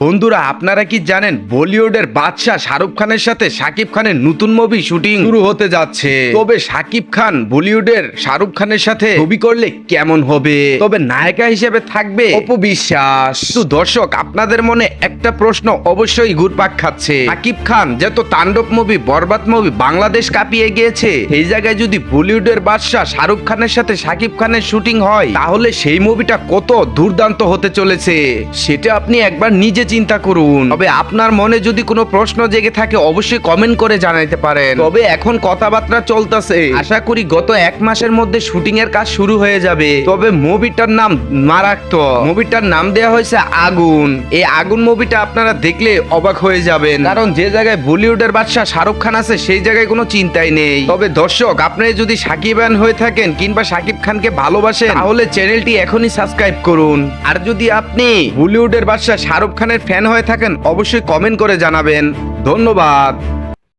বন্ধুরা, আপনারা কি জানেন বলিউডের বাদশাহ শাহরুখ খানের সাথে শাকিব খানের নতুন মুভি শুটিং শুরু হতে যাচ্ছে? তবে শাকিব খান বলিউডের শাহরুখ খানের সাথে ছবি করলে কেমন হবে? তবে নায়িকা হিসেবে থাকবে অপবিশ্বাস তো দর্শক, আপনাদের মনে একটা প্রশ্ন অবশ্যই ঘুরপাক খাচ্ছে। শাকিব খান যত তাণ্ডব মুভি বরবাদ মুভি বাংলাদেশ কাঁপিয়ে গিয়েছে এই জায়গায় যদি বলিউডের বাদশাহ শাহরুখ খানের সাথে শাকিব খানের শুটিং হয়, তাহলে সেই মুভিটা কত দুর্দান্ত হতে চলেছে? সেটা আপনি একবার নিজে চিন্তা করুন। তবে আপনার মনে যদি কোনো প্রশ্ন জেগে থাকে, অবশ্যই কমেন্ট করে জানাইতে পারেন। তবে এখন কথাবার্তা চলতেছে। আশা করি গত এক মাসের মধ্যে শুটিং এর কাজ শুরু হয়ে যাবে। তবে মুভিটার নাম মারাত্মক। মুভিটার নাম দেওয়া হয়েছে আগুন। এই আগুন মুভিটা আপনারা দেখলে অবাক হয়ে যাবেন। কারণ যে জায়গায় বলিউডের বাদশাহ শাহরুখ খান আছে, সেই জায়গায় কোনো চিন্তাই নেই। তবে দর্শক আপনারা যদি সাকিবান হয়ে থাকেন কিংবা সাকিব খানকে ভালোবাসেন, তাহলে চ্যানেলটি এখনই সাবস্ক্রাইব করুন। আর যদি আপনি বলিউডের বাদশাহ শাহরুখ খানের ফ্যান হয়ে থাকেন অবশ্যই কমেন্ট করে জানাবেন। ধন্যবাদ।